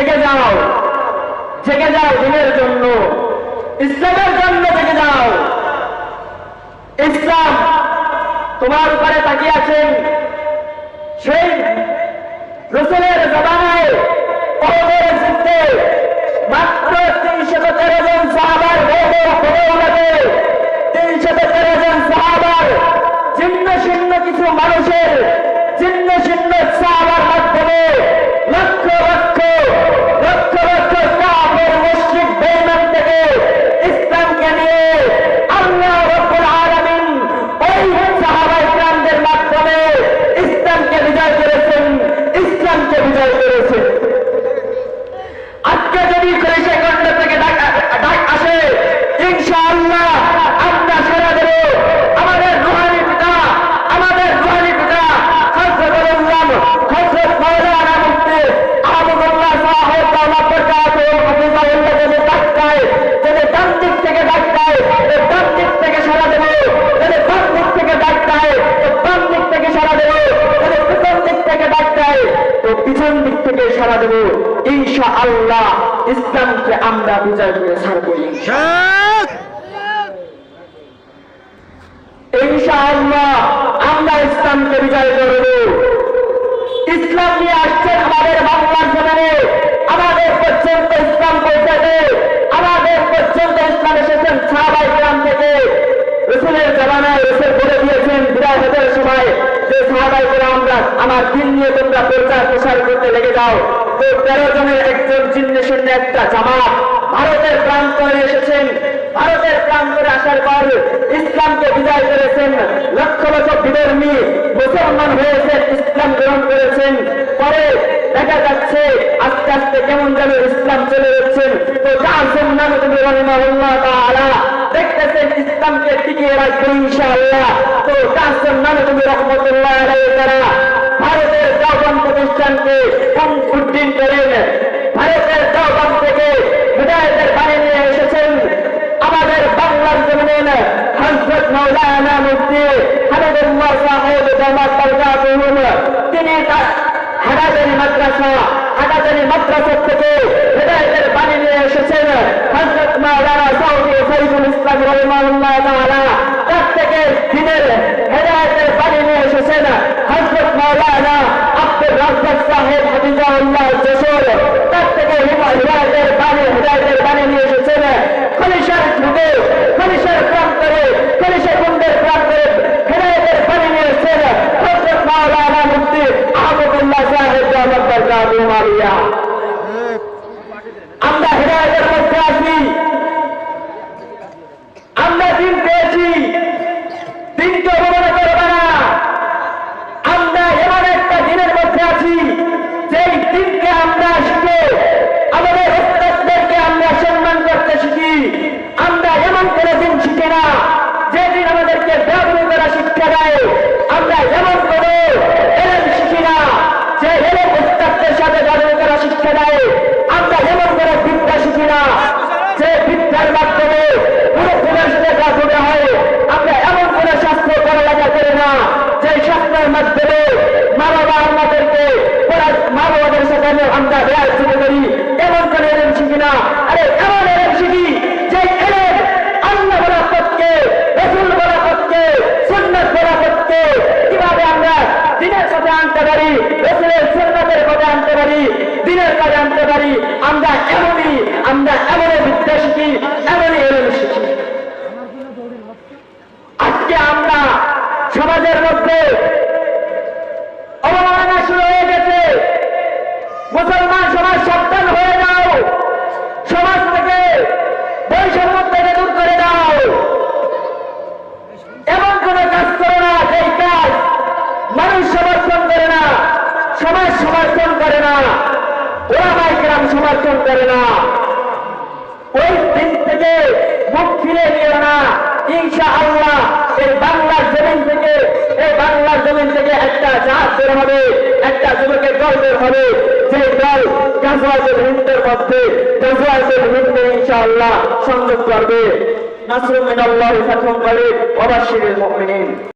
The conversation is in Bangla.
জেগে যাও। জেগে যাও দিনের জন্য। ইসলামের জন্য জেগে যাও। ইসলাম তোমার উপরে তাকিয়ে আছেন সেই রসুলের জবানায় সারা দেব। ইনশা আল্লাহ ইসলামকে আমরা বিচার করে শেখ ইনশা আল্লাহ আমরা ইসলামকে বিচার করব। ইসলাম নিয়ে আসছেন আমাদের বাংলার জমিনে আমাদের পর্যন্ত ইসলাম পৌঁছাতে আমাদের পর্যন্ত ইসলাম এসেছেন সাহাবাই গ্রাম থেকে রসুলের জমানায় রসুল বলে দিয়েছেন, বিদায় হতে সময়, যে সাহাবাই আমরা আমার দিন নিয়ে তোমরা প্রচার প্রসার করতে লেগে যাও। তো তেরো জনের একজন চিহ্ন শূন্য একটা জামাত ভারতের প্রান্তরে এসেছেন। ভারতের প্রান্তরে আসার পর ইসলামকে বিজয় করেছেন। লক্ষ লক্ষ বিধর্মী মুসলমান হয়েছেন ইসলাম গ্রহণ করেছেন। পরে দেখা যাচ্ছে, আস্তে আস্তে কেমন যেন ইসলাম চলে যাচ্ছেন তো তুমি রহিমাহুল্লাহ তাআলা দেখতেছেন ইসলামকে টিকিয়ে রাখবে ইনশাআল্লাহ। তো নামে তুমি রহমতুল্লাহ আলাইহি তারা ভারতের দেওবান প্রতিষ্ঠানকে উদ্দিন করেন। ভারতের দেওবান থেকে বিদায়তের বাণী নিয়ে এসেছেন আমাদের বাংলার জমিন হজরত মৌলানা মুফতি হামিদুল্লাহ সাহেব জামাত বরকাতুহুম তিনি হাটাজারি মাদ্রাসা হাটাজারি মাদ্রাসা থেকে হেদায়তের বাণী নিয়ে এসেছেন হজরত মাওলানা সৌদি সাইফুল ইসলাম রহমানুল্লাহ তাআলা থেকে দিনের হেদায়তের বাণী নিয়ে এসেছেন হজরত মাওলানা আব্দুর রাজ্জাক সাহেব হাফিজাহুল্লাহ যশোর তার থেকে হেদায়তের বাণী হেদায়তের বাণী নিয়ে এসেছেন খলিশার যুগে খলিশার প্রান্তরে খলিশা কুন্ডের প্রান্তরে হেদায়তের বাণী নিয়ে এসেছেন হজরত মাওলানা মুফতি আহমদুল্লাহ সাহেব জামাত বরকাতুহু আলিয়া আমরা হেদায়তের মধ্যে আছি আমরা দিন পেয়েছি দিনকে অবমাননা করবে না আমরা এমন একটা দিনের মধ্যে আছি যেই দিনকে আমরা শিখে আমাদের ওস্তাদদেরকে আমরা সম্মান করতে শিখি আমরা এমন কোনো দিন শিখি না যেদিন আমাদেরকে ব্যবহার করা শিক্ষা দেয় আমরা এমন কোনো এলেন শিখি না যে এলেন ওস্তাদদের সাথে ব্যবহার করা শিক্ষা দেয় আমরা এমন কোনো বিদ্যা শিখি না যে বিদ্যার মাধ্যমে পুরো ফুলের সাথে কাজ হতে হয় আমরা এমন কোন শাস্ত্র পড়ালেখা করি না যে শাস্ত্রের মাধ্যমে মা বাবা আমাদেরকে পড়া- মা বাবাদের সাথে আমরা- আমরা বেড়ার শুরু করি এমন কোন এলেন শিখি না আরে এমন এলেন শিখি যে এলেন আল্লাহ বলা পথকে রসুল বলা পথকে সুন্নত বলা পথকে কীভাবে আমরা দিনের সাথে আনতে পারি রসুলের সুন্নতের কথা আনতে পারি দিনের কাজে আনতে পারি আমরা এমনই আমরা এমনই বিদ্যা শিখি এমনই এলেন শিখি আজকে আমরা সমাজের মধ্যে অবমাননা শুরু হয়ে গেছে। মুসলমান সমাজ সাবধান হয়ে যাও। সমাজ থেকে বৈষম্য থেকে দূর করে দাও। এমন কোন কাজ করো না, যেই কাজ মানুষ সমর্থন করে না, সমাজ সমর্থন করে না ওরামাই গ্রাম সমর্থন করে না। ওই দিন থেকে মুখ ফিরে নিও না। ইনশা আল্লাহ এই বাংলার জমিন থেকে, এই বাংলার জমিন থেকে একটা জাহাজ বের হবে, একটা যুবকের দল বের হবে। যে দল গাজওয়াজের হিন্দের মধ্যে গাজওয়াজের হিন্দে ইনশা আল্লাহ সংযোগ করবে। নাসরুল মিনাল্লাহ ফাতহুম বাশশিরিল মুমিনিন।